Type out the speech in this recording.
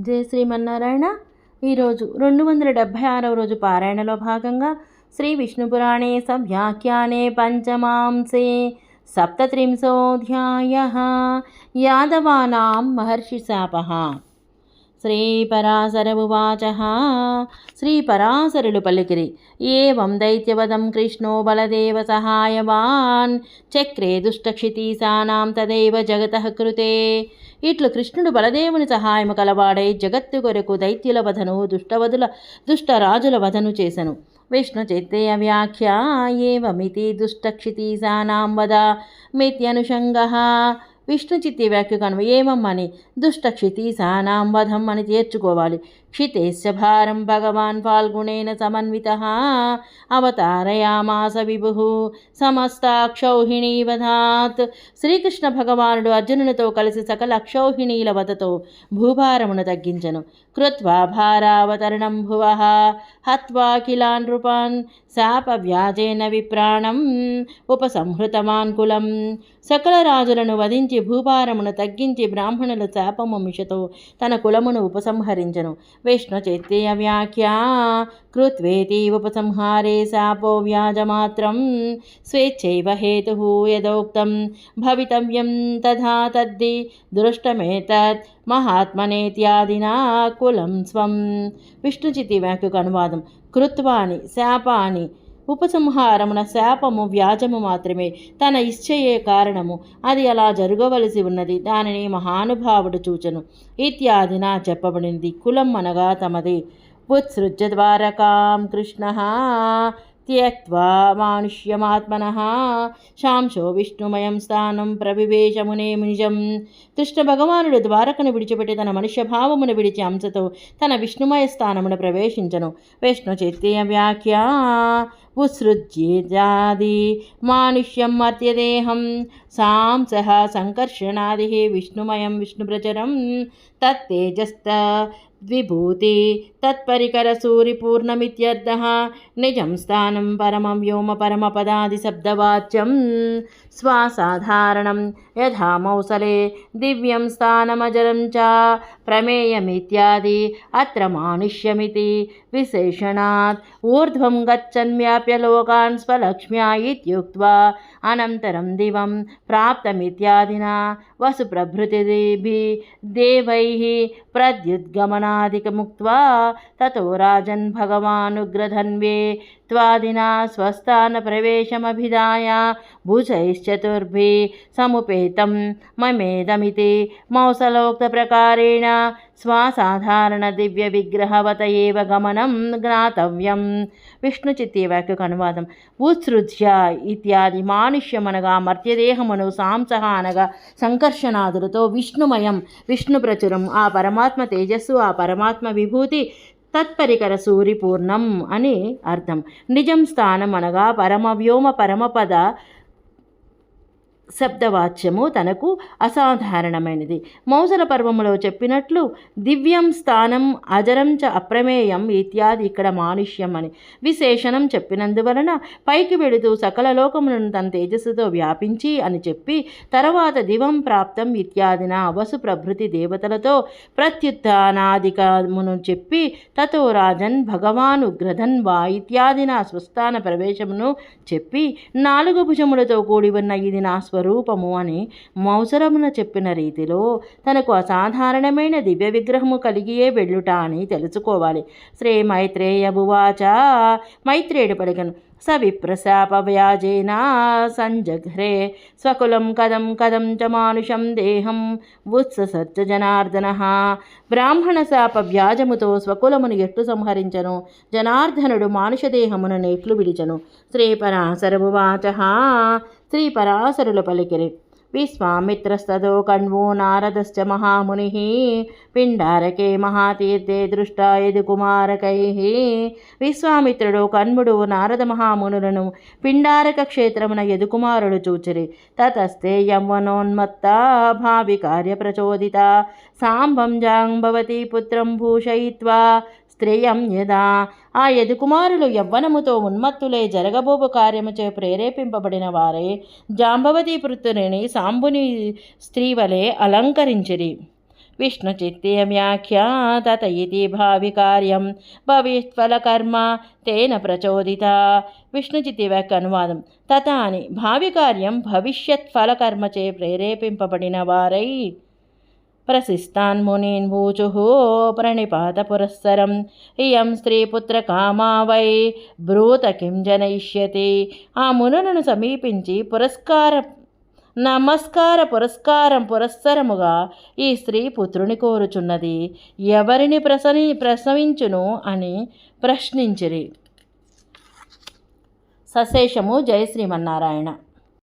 జయ శ్రీమన్నారాయణ. ఈరోజు రెండు వందల డెబ్భై ఆరవ రోజు పారాయణలో భాగంగా శ్రీ విష్ణుపురాణే సవ్యాఖ్యానే పంచమాంసే సప్తత్రింశోధ్యాయ. యాదవానాం మహర్షి శాప. ఉవాచ శ్రీపరాశరులు పలికిరి ఏవం దైత్యవదం కృష్ణో బలదేవ సహాయవాన్ చక్రే దుష్టక్షితీసానాం తదైవ జగత కృతే ఇట్లు కృష్ణుడు బలదేవుని సహాయము కలవాడై జగత్తు కొరకు దైత్యుల వధను దుష్టవధుల దుష్టరాజుల వధను చేశను విష్ణు చిత్తేయ వ్యాఖ్యా ఏవమితి దుష్టక్షితీసానాం వద? మిత్యనుషంగ విష్ణు చిత్తి వ్యాఖ్య అని ఏమమ్మని? దుష్టక్షితీసానాం వధం అని చేర్చుకోవాలి. క్షితేశ భారం భగవాన్ ఫాల్గుణేన సమన్విత. అవతారయామాస విభు. సమస్తాక్షౌహిణీవధాత్ శ్రీకృష్ణ భగవానుడు అర్జునునితో కలిసి సకల అక్షౌహిణీల వధతో భూభారమును తగ్గించను. కృత్వా భారావతరణం భువ. హత్వా కిలాన్ నృపాన్ శాప వ్యాజేన విప్రాణం. ఉపసంహృతమాన్ కులం. సకల రాజులను వధించి భూభారమును తగ్గించి బ్రాహ్మణుల శాపము మిషతో తన కులమును ఉపసంహరించను. విష్ణు చైత్య వ్యాఖ్య కృత్వేతి ఉపసంహారే శాపో వ్యాజమాత్రం స్వేచ్ఛైవ హేతు యదోక్తం భవితవ్యం తథా తద్ది దృష్టమేతత్ మహాత్మనేత్యాదినా కులం స్వం విష్ణుచితి వ్యాఖ్యకు అనువాదం కృత్వాని శాపాని ఉపసంహారమున శాపము వ్యాజము మాత్రమే. తన ఇచ్చయే కారణము. అది అలా జరగవలసి ఉన్నది. దానిని మహానుభావుడు చూచను. ఇత్యాదిన చెప్పబడింది కులం అనగా తమది. ఉత్సృజ్య ద్వారకాం కృష్ణ త్యక్వా మానుష్యమాత్మన శాంశో విష్ణుమయం స్థానం ప్రవివేశమునే నిజం. కృష్ణ భగవానుడు ద్వారకను విడిచిపెట్టి తన మనుష్య భావమును విడిచి అంశతో తన విష్ణుమయ స్థానమును ప్రవేశించను. విష్ణు చైత్య వ్యాఖ్య उत्सृज्येजादि मानुष्यं मर्त्यदेहं सां सह सङ्कर्षणादिः विष्णुमयं विष्णुप्रचरं तत्तेजस्त ద్విభూతి తత్పరికరసూరిపూర్ణమిత్యర్థः నిజం స్థానం పరమం వ్యోమ పరమపదాదిశబ్దవాచ్యం స్వాసాధారణం యథా మౌసలే దివ్యం స్థానమజరం చ ప్రమేయమిత్యాది అత్ర మానుష్యమితి విశేషణాత్ ఊర్ధ్వం గచ్చన్వ్యాప్య లోకాన్ స్వలక్ష్మ్యా ఇత్యుక్త్వా అనంతరం దివం ప్రాప్తమిత్యాదినా वसुप्रभृतिभिः देवैः प्रद्युद्गमनादिकमुक्त्वा ततो राजन् भगवानुग्रधन्वे त्वादिना स्वस्थानप्रवेशमभिधाय भुजैश्चतुर्भिः समुपेतं ममेदमिति मौसलोक्तप्रकारेण స్వాసాధారణదివ్యవిగ్రహవత ఏవ గమనం జ్ఞాతవ్యం. విష్ణుచిత్తి వాక్యకు అనువాదం. ఉత్సృజ్య ఇత్యాది మానుష్యమనగా మర్త్యదేహమును సాంసహ అనగా సంకర్షణాదులతో విష్ణుమయం విష్ణు ప్రచురం ఆ పరమాత్మ తేజస్సు ఆ పరమాత్మ విభూతి తత్పరికర సూరిపూర్ణం అని అర్థం. నిజం స్థానం అనగా పరమవ్యోమ పరమపద శబ్దవాచ్యము తనకు అసాధారణమైనది. మౌసల పర్వములో చెప్పినట్లు దివ్యం స్థానం అజరం చ అప్రమేయం ఇత్యాది ఇక్కడ మానుష్యం అని విశేషణం చెప్పినందువలన పైకి వెళుతూ సకల లోకములను తన తేజస్సుతో వ్యాపించి అని చెప్పి తర్వాత దివం ప్రాప్తం ఇత్యాదిన వసు ప్రభృతి దేవతలతో ప్రత్యుత్నాదికమును చెప్పి తతో రాజన్ భగవాను గ్రధన్ వా ఇత్యాదిన స్వస్థాన ప్రవేశమును చెప్పి నాలుగు భుజములతో కూడి ఉన్న ఇది నా స్వరూపము అని మౌసరమున చెప్పిన రీతిలో తనకు అసాధారణమైన దివ్య విగ్రహము కలిగియే వెళ్ళుట అని తెలుసుకోవాలి. శ్రీ మైత్రేయభువాచ మైత్రేయుడు పలికను. స విప్రశాప వ్యాజేనా సంజఘ్రే స్వకులం కదం కదం చ మానుషం దేహం ఉత్ససచ్చ జనార్దన. బ్రాహ్మణ శాప వ్యాజముతో స్వకులమును ఎట్లు సంహరించను? జనార్దనుడు మానుషదేహమును నెట్లు విడిచను? శ్రీపరాశరభువాచ శ్రీ పరాశరులు పలికిరి విశ్వామిత్రస్తదో కణ్వో నారదశ్చ మహాముని పిండారకే మహాతీర్థే దృష్టా యదుకుమారకై విశ్వామిత్రుడు కణ్ముడు నారద మహామునులను పిండారక క్షేత్రమున యదుకుమారుడు చూచిరి. తతస్తే యౌవనోన్మత్త భావి కార్యప్రచోదిత. సాంబం జాంబవతి పుత్రం భూషయిత్వా స్త్రేయం యదా. ఆ యదుకుమారులు యవ్వనముతో ఉన్మత్తులై జరగబోబు కార్యముచే ప్రేరేపింపబడిన వారే. జాంబవతి పుత్రుని సాంబుని స్త్రీ వలె అలంకరించిరి. విష్ణుచిత్తీయవ్యాఖ్యా తత ఇది భావి కార్యం. భవిష్ఫలకర్మ తేన ప్రచోదిత. విష్ణుచితి వ్యాఖ్య అనువాదం. తత అని భావి కార్యం భవిష్యత్ ఫలకర్మచే ప్రేరేపింపబడిన వారై. ప్రసిస్తాన్మునీన్వూచుः ప్రణిపాత పురస్సరం ఇయం స్త్రీపుత్రకామా వై బ్రూత కిం జనయిష్యతి ఆ మునులను సమీపించి పురస్కార నమస్కార పురస్కారం పురస్సరముగా ఈ స్త్రీ పుత్రుని కోరుచున్నది. ఎవరిని ప్రసని ప్రసవించును అని ప్రశ్నించిరి. సశేషము జయ శ్రీమన్నారాయణ